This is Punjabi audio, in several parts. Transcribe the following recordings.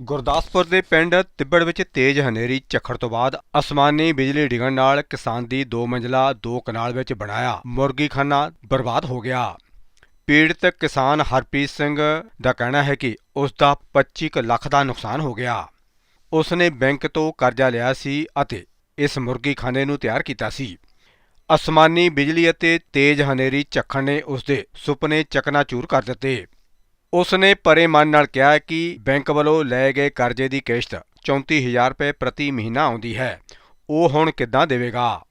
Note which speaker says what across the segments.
Speaker 1: ਗੁਰਦਾਸਪੁਰ ਦੇ ਪਿੰਡ ਤਿੱਬੜ ਵਿੱਚ ਤੇਜ਼ ਹਨੇਰੀ ਝੱਖੜ ਤੋਂ ਬਾਅਦ ਅਸਮਾਨੀ ਬਿਜਲੀ ਡਿੱਗਣ ਨਾਲ ਕਿਸਾਨ ਦੀ ਦੋ ਮੰਜ਼ਲਾ, ਦੋ ਕਨਾਲ ਵਿੱਚ ਬਣਾਇਆ ਮੁਰਗੀਖਾਨਾ ਬਰਬਾਦ ਹੋ ਗਿਆ। ਪੀੜਤ ਕਿਸਾਨ ਹਰਪ੍ਰੀਤ ਸਿੰਘ ਦਾ ਕਹਿਣਾ ਹੈ ਕਿ ਉਸ ਦਾ 25 ਕੁ ਲੱਖ ਦਾ ਨੁਕਸਾਨ ਹੋ ਗਿਆ। ਉਸ ਨੇ ਬੈਂਕ ਤੋਂ ਕਰਜ਼ਾ ਲਿਆ ਸੀ ਅਤੇ ਇਸ ਮੁਰਗੀਖਾਨੇ ਨੂੰ ਤਿਆਰ ਕੀਤਾ ਸੀ। ਅਸਮਾਨੀ ਬਿਜਲੀ ਅਤੇ ਤੇਜ਼ ਹਨੇਰੀ ਝੱਖੜ ਨੇ ਉਸ ਦੇ ਸੁਪਨੇ ਚਕਨਾਚੂਰ ਕਰ ਦਿੱਤੇ। ਉਸ ਨੇ ਪਰੇ ਮਨ ਨਾਲ ਕਿਹਾ ਕਿ ਬੈਂਕ ਵੱਲੋਂ ਲਏ ਗਏ ਕਰਜ਼ੇ ਦੀ ਕਿਸ਼ਤ 34000 ਰੁਪਏ ਪ੍ਰਤੀ ਮਹੀਨਾ ਆਉਂਦੀ ਹੈ। ਉਹ ਹੁਣ ਕਿੱਦਾਂ ਦੇਵੇਗਾ?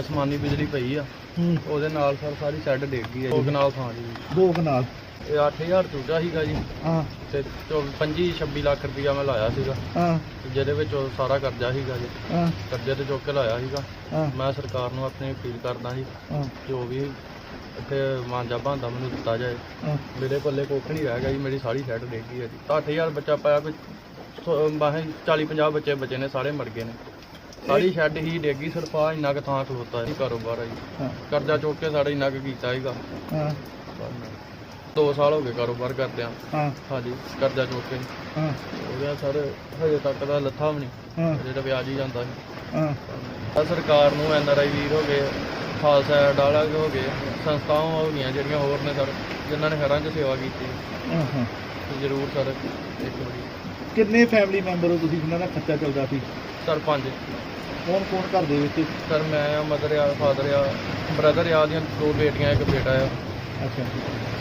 Speaker 2: ਅਸਮਾਨੀ ਬਿਜਲੀ ਪਈ ਆ। ਉਹਦੇ ਨਾਲ ਸਰ ਸਾਰੀ ਸ਼ੈੱਡ ਡਿੱਗ ਗਈ ਹੈ ਜੀ ਕਨਾਲ ਥਾਂ ਜੀ
Speaker 3: ਦੋ ਕਨਾਲ?
Speaker 2: ਇਹ 8000 ਚੂਚਾ ਸੀਗਾ ਜੀ।
Speaker 3: ਹਾਂ।
Speaker 2: ਤੇ 25 26 ਲੱਖ ਰੁਪਈਆ ਮੈਂ ਲਾਇਆ ਸੀਗਾ।
Speaker 3: ਹਾਂ।
Speaker 2: ਜਿਹਦੇ ਵਿੱਚ ਉਹ ਸਾਰਾ ਕਰਜ਼ਾ ਸੀਗਾ ਜੀ।
Speaker 3: ਹਾਂ।
Speaker 2: ਕਰਜ਼ੇ ਤੇ ਚੁੱਕ ਕੇ ਲਾਇਆ ਸੀਗਾ। ਮੈਂ ਸਰਕਾਰ ਨੂੰ ਆਪਣੀ ਅਪੀਲ ਕਰਦਾ ਜੀ
Speaker 3: ਹਾਂ।
Speaker 2: ਜੋ ਵੀ ਇੱਥੇ ਮਾਂਜਾ ਭਾਂਦਾ ਮੈਨੂੰ ਦਿੱਤਾ ਜਾਏ।
Speaker 3: ਹਾਂ।
Speaker 2: ਮੇਰੇ ਪੱਲੇ ਕੁੱਖ ਨਹੀਂ ਰਹਿ ਗਿਆ ਜੀ ਮੇਰੀ ਸਾਰੀ ਸ਼ੈੱਡ ਡਿੱਗ ਗਈ ਹੈ ਜੀ। 8000 ਬੱਚਾ ਪਾਇਆ ਕੋਈ 40 50 ਬੱਚੇ ਬਚੇ ਨੇ ਸਾਰੇ ਮਰ ਗਏ ਨੇ। ਸਾਰੀ ਸ਼ੈੱਡ ਹੀ ਡਿੱਗੀ ਸਿਰਫ ਆ ਇੰਨਾ ਕੁ ਥਾਂ ਖਲੋਤਾ ਹੈ ਕਾਰੋਬਾਰ ਹੈ ਜੀ।
Speaker 3: ਹਾਂ।
Speaker 2: ਕਰਜ਼ਾ ਚੁੱਕ ਕੇ ਸਾਡਾ ਇੰਨਾ ਕੁ ਕੀਤਾ ਸੀਗਾ
Speaker 3: ਹਾਂ।
Speaker 2: 2 ਸਾਲ ਹੋ ਗਏ ਕਾਰੋਬਾਰ ਕਰਦਿਆਂ।
Speaker 3: ਹਾਂ।
Speaker 2: ਹਾਂਜੀ ਕਰਜ਼ਾ ਚੁੱਕ ਕੇ।
Speaker 3: ਹਾਂ।
Speaker 2: ਉਹਦਾ ਸਰ ਹਜੇ ਤੱਕ ਦਾ ਲੱਥਾ ਵੀ ਨਹੀਂ।
Speaker 3: ਹਾਂ।
Speaker 2: ਤਾਂ ਵਿਆਜ ਹੀ ਜਾਂਦਾ ਸੀ
Speaker 3: ਹਾਂ।
Speaker 2: ਸਰਕਾਰ ਨੂੰ ਐਨ ਆਰ ਆਈ ਵੀਰ ਹੋ ਗਏ ਖਾਲਸਾ ਡਾਲਾ ਹੋ ਗਏ ਸੰਸਥਾਵਾਂ ਹੋ ਗਈਆਂ ਜਿਹੜੀਆਂ ਹੋਰ ਨੇ ਸਰ ਜਿਨ੍ਹਾਂ ਨੇ ਘਰਾਂ 'ਚ ਸੇਵਾ ਕੀਤੀ।
Speaker 3: ਹਾਂ
Speaker 2: ਤੇ ਜ਼ਰੂਰ ਸਰ ਇੱਕ ਵਾਰੀ।
Speaker 3: ਕਿੰਨੇ ਫੈਮਿਲੀ ਮੈਂਬਰ ਹੋ ਤੁਸੀਂ ਜਿਨ੍ਹਾਂ ਦਾ ਖਰਚਾ ਚੱਲਦਾ ਸੀ?
Speaker 2: ਸਰ ਪੰਜ।
Speaker 3: ਕੌਣ ਕੌਣ ਘਰ ਦੇ ਵਿੱਚ?
Speaker 2: ਸਰ ਮੈਂ ਆ ਮਦਰ ਆ ਫਾਦਰ ਆ ਬ੍ਰਦਰ ਆ ਦੀਆਂ ਦੋ ਬੇਟੀਆਂ ਇੱਕ ਬੇਟਾ ਆ।
Speaker 3: ਅੱਛਾ।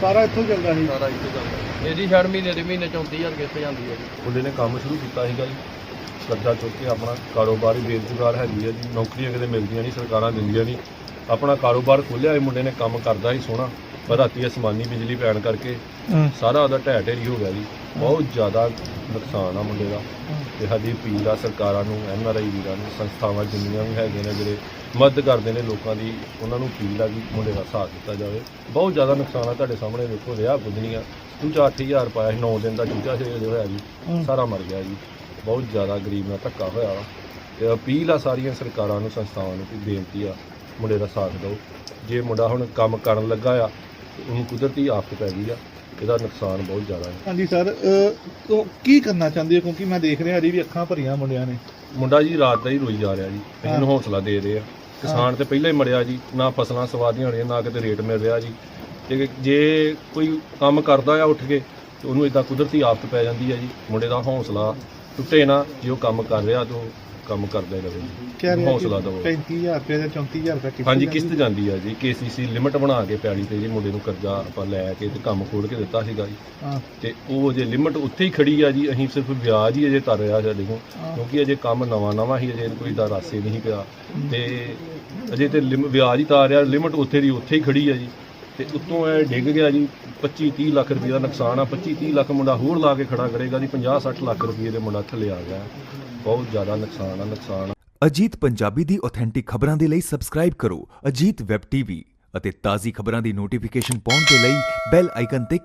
Speaker 3: ਸਾਰਾ ਇੱਥੋਂ ਚੱਲਦਾ ਸੀ?
Speaker 2: ਸਾਰਾ ਇੱਥੇ ਚੱਲਦਾ। ਇਹਦੀ ਛੜ ਮਹੀਨੇ ਦੇ ਮਹੀਨੇ 34000 ਕਿਸ਼ਤ ਜਾਂਦੀ ਹੈ ਜੀ।
Speaker 4: ਮੁੰਡੇ ਨੇ ਕੰਮ ਸ਼ੁਰੂ ਕੀਤਾ ਸੀਗਾ ਜੀ। ਕਰਜ਼ਾ ਚੁੱਕ ਕੇ ਆਪਣਾ ਕਾਰੋਬਾਰ ਹੀ ਬੇਰੁਜ਼ਗਾਰ ਹੈਗੀ ਹੈ ਜੀ। ਨੌਕਰੀਆਂ ਕਿਤੇ ਮਿਲਦੀਆਂ ਨਹੀਂ ਸਰਕਾਰਾਂ ਦਿੰਦੀਆਂ ਨਹੀਂ। ਆਪਣਾ ਕਾਰੋਬਾਰ ਖੋਲ੍ਹਿਆ ਇਹ ਮੁੰਡੇ ਨੇ ਕੰਮ ਕਰਦਾ ਸੀ ਸੋਹਣਾ ਪਰ ਰਾਤੀ ਅਸਮਾਨੀ ਬਿਜਲੀ ਪੈਣ ਕਰਕੇ
Speaker 3: ਹਾਂ।
Speaker 4: ਸਾਰਾ ਉਹਦਾ ਢਹਿ ਢੇਰੀ ਹੋ ਗਿਆ ਜੀ। ਬਹੁਤ ਜ਼ਿਆਦਾ ਨੁਕਸਾਨ ਆ ਮੁੰਡੇ ਦਾ। ਤੇ ਸਾਡੀ ਅਪੀਲ ਆ ਸਰਕਾਰਾਂ ਨੂੰ ਐਨ ਆਰ ਆਈ ਵੀਰਾਂ ਨੂੰ ਸੰਸਥਾਵਾਂ ਜਿੰਨੀਆਂ ਵੀ ਹੈਗੇ ਨੇ ਜਿਹੜੇ ਮਦਦ ਕਰਦੇ ਨੇ ਲੋਕਾਂ ਦੀ ਉਹਨਾਂ ਨੂੰ ਅਪੀਲ ਆ ਕਿ ਮੁੰਡੇ ਦਾ ਸਾਥ ਦਿੱਤਾ ਜਾਵੇ। ਬਹੁਤ ਜ਼ਿਆਦਾ ਨੁਕਸਾਨ ਆ ਤੁਹਾਡੇ ਸਾਹਮਣੇ ਵੇਖੋ ਰਿਹਾ ਬੁੱਧਨੀਆਂ ਚੂਚਾ 8000 ਪਾਇਆ ਸੀ 9 ਦਿਨ ਦਾ ਚੂਚਾ ਸੀ ਜੋ ਹੋਇਆ ਜੀ ਸਾਰਾ ਮਰ ਗਿਆ ਜੀ। ਬਹੁਤ ਜ਼ਿਆਦਾ ਗਰੀਬ ਨਾਲ ਧੱਕਾ ਹੋਇਆ ਵਾ। ਤੇ ਅਪੀਲ ਆ ਸਾਰੀਆਂ ਸਰਕਾਰਾਂ ਨੂੰ ਸੰਸਥਾਵਾਂ ਨੂੰ ਕਿ ਬੇਨਤੀ ਆ ਮੁੰਡੇ ਦਾ ਸਾਥ ਦਿਓ। ਜੇ ਮੁੰਡਾ ਹੁਣ ਕੰਮ ਕਰਨ ਲੱਗਾ ਆ ਤੇ ਉਹਨੂੰ ਕੁਦਰਤੀ ਆਫਤ ਪੈ ਗਈ ਆ ਇਹਦਾ ਨੁਕਸਾਨ ਬਹੁਤ ਜ਼ਿਆਦਾ ਹੈ।
Speaker 3: ਹਾਂਜੀ ਸਰ ਕੀ ਕਰਨਾ ਚਾਹੁੰਦੇ ਹੋ? ਕਿਉਂਕਿ ਮੈਂ ਦੇਖ ਰਿਹਾ ਅਜੇ ਵੀ ਅੱਖਾਂ ਭਰੀਆਂ ਮੁੰਡਿਆਂ ਨੇ।
Speaker 4: ਮੁੰਡਾ ਜੀ ਰਾਤ ਦਾ ਹੀ ਰੋਈ ਜਾ ਰਿਹਾ ਜੀ। ਅਸੀਂ ਇਹਨੂੰ ਹੌਸਲਾ ਦੇ ਰਹੇ ਆ। ਕਿਸਾਨ ਤੇ ਪਹਿਲਾਂ ਹੀ ਮਰਿਆ ਜੀ ਨਾ ਫਸਲਾਂ ਸਵਾਦੀਆਂ ਹੋਣੀਆਂ ਨਾ ਕਿਤੇ ਰੇਟ ਮਿਲ ਰਿਹਾ ਜੀ। ਤੇ ਜੇ ਕੋਈ ਕੰਮ ਕਰਦਾ ਆ ਉੱਠ ਕੇ ਤੇ ਉਹਨੂੰ ਇਦਾਂ ਕੁਦਰਤੀ ਆਫਤ ਪੈ ਜਾਂਦੀ ਹੈ ਜੀ। ਮੁੰਡੇ ਦਾ ਹੌਸਲਾ ਟੁੱਟੇ ਨਾ ਜੇ ਉਹ ਕੰਮ ਕਰ ਰਿਹਾ ਤਾਂ ਕੰਮ ਕਰਦਾ ਰਹੇ ਜੀ।
Speaker 3: ਕਹਿ
Speaker 4: ਹੌਸਲਾ ਦਿਓ।
Speaker 3: 35000 ਰੁਪਏ ਦਾ 34000 ਰੁਪਏ ਕਿਸ਼ਤ
Speaker 4: ਹਾਂਜੀ ਕਿਸ਼ਤ ਜਾਂਦੀ ਆ ਜੀ। ਕੇਸੀਸੀ ਲਿਮਟ ਬਣਾ ਕੇ ਪੈੜੀ ਤੇ ਜੀ ਮੁੰਡੇ ਨੂੰ ਕਰਜ਼ਾ ਆਪਾਂ ਲੈ ਕੇ ਤੇ ਕੰਮ ਖੋਲ ਕੇ ਦਿੱਤਾ ਸੀਗਾ ਜੀ।
Speaker 3: ਹਾਂ।
Speaker 4: ਤੇ ਉਹ ਜੇ ਲਿਮਟ ਉੱਥੇ ਹੀ ਖੜੀ ਆ ਜੀ। ਅਸੀਂ ਸਿਰਫ ਵਿਆਜ ਹੀ ਅਜੇ ਤਰ ਰਿਹਾ ਸਾਡੇ ਕੋਲ
Speaker 3: ਹਾਂ।
Speaker 4: ਕਿਉਂਕਿ ਅਜੇ ਕੰਮ ਨਵਾਂ ਨਵਾਂ ਹੀ ਅਜੇ ਕੋਈ ਦਾ ਰਾਸੇ ਨਹੀਂ ਪਿਆ। ਤੇ ਅਜੇ ਤੇ ਲਿਮ- ਵਿਆਜ ਹੀ ਤਾਰ ਰਿਹਾ। ਲਿਮਟ ਉੱਥੇ ਦੀ ਉੱਥੇ ਹੀ ਖੜੀ ਆ ਜੀ। ਤੇ ਉੱਤੋਂ ਇਹ ਡਿੱਗ ਗਿਆ ਜੀ। 25 30 ਲੱਖ ਰੁਪਏ ਦਾ ਨੁਕਸਾਨ ਆ। 25 30 ਲੱਖ ਮੁੰਡਾ ਹੋਰ ਲਾ ਕੇ ਖੜਾ ਕਰੇਗਾ ਜੀ। 50 60 ਲੱਖ ਰੁਪਏ ਦੇ ਮੁੰਡਾ ਥੱਲੇ ਆ ਗਿਆ। ਬਹੁਤ ਜ਼ਿਆਦਾ ਨੁਕਸਾਨ ਆ, ਨੁਕਸਾਨ
Speaker 5: ਅਜੀਤ ਪੰਜਾਬੀ ਦੀ ਆਥੈਂਟਿਕ ਖਬਰਾਂ ਦੇ ਲਈ ਸਬਸਕ੍ਰਾਈਬ ਕਰੋ ਅਜੀਤ ਵੈਬ ਟੀਵੀ ਅਤੇ ਤਾਜ਼ੀ ਖਬਰਾਂ ਦੀ ਨੋਟੀਫਿਕੇਸ਼ਨ ਪਾਉਣ ਦੇ ਲਈ ਬੈਲ ਆਈਕਨ ਤੇ